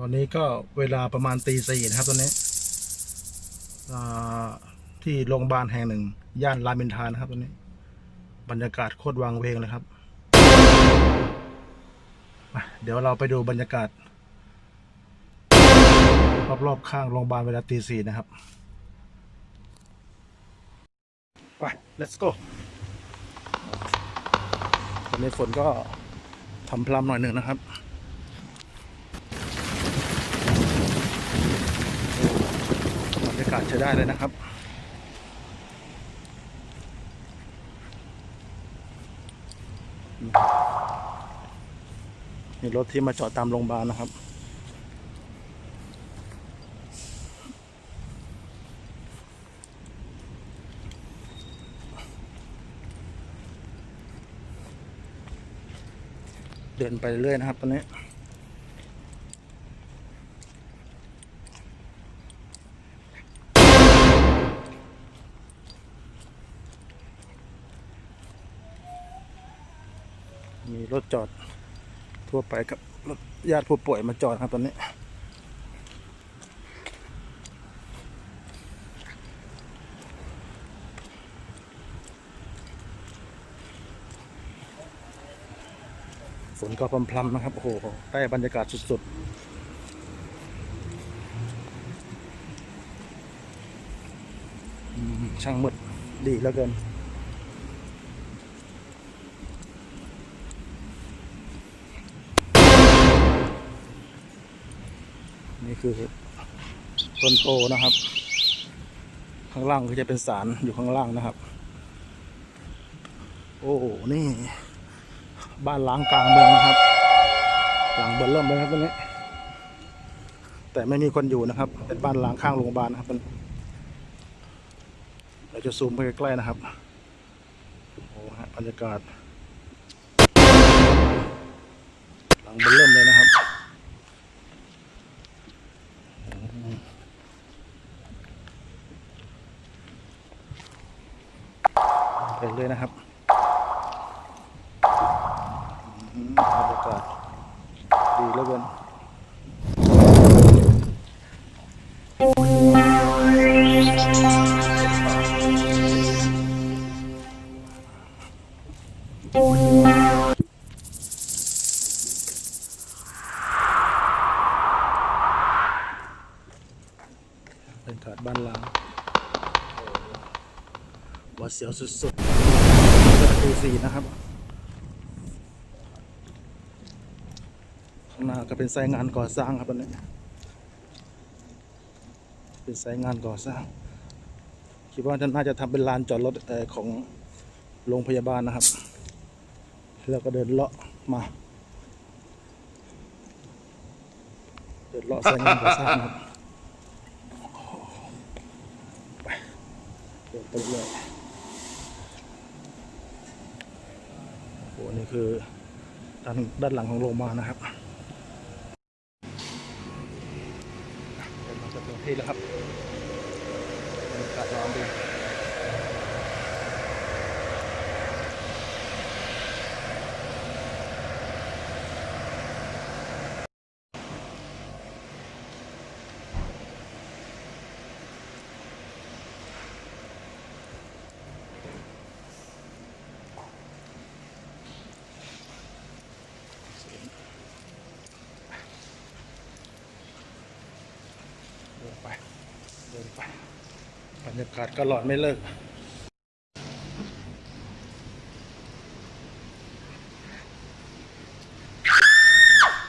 ตอนนี้ก็เวลาประมาณตีสี่นะครับตอนนี้ที่โรงพยาบาลแห่งหนึ่ง ย่านรามอินทรานะครับตอนนี้ บรรยากาศโคตรวังเวงเลยครับ เดี๋ยวเราไปดูบรรยากาศ รอบๆข้างโรงพยาบาลเวลาตีสี่นะครับ ไป let's go ตอนนี้ฝนก็ทำพลำหน่อยหนึ่งนะครับ บรรยาศใช้ได้เลยนะครับนี่รถที่มาจอดตามโรงพยาบาลนะครับเดินไปเรื่อยนะครับตอนนี้ มีรถจอดทั่วไปกับรถญาติผู้ป่วยมาจอดครับตอนนี้ฝนก็พรำๆนะครับ โอ้โหได้บรรยากาศสุดๆช่างมืดดีแล้วเกิน นี่คือต้นโพนะครับ ข้างล่างก็จะเป็นสารอยู่ข้างล่างนะครับ โอ้โหนี่ บ้านล้างกลางเมืองนะครับ หลังเบอร์เริ่มเลยครับตรงนี้ แต่ไม่มีคนอยู่นะครับ เป็นบ้านล้างข้างโรงพยาบาลนะครับเราจะซูมไปใกล้ๆนะครับโอ้ฮะบรรยากาศ หลังเบอร์เริ่มเลยนะครับ ไปเลยนะครับบรรยากาศดีเหลือเกิน วัดเสียวสุดๆประตูสี่นะครับ ข้างหน้าก็เป็นไซต์งานก่อสร้างครับตอนนี้ เป็นไซต์งานก่อสร้าง คิดว่าน่าจะทำเป็นลานจอดรถอของโรงพยาบาลนะครับ แล้วก็เดินเลาะมา เดินเลาะไซต์งานก่อสร้างครับ ไปเดินไปเรื่อย โอ้นี่คือด้านด้านหลังของโรงพยาบาลนะครับเดินมาจะถึงที่แล้วครับอากาศร้อนดีเดินไป เดินไป บร รยากาศก็หลอนไม่เลิก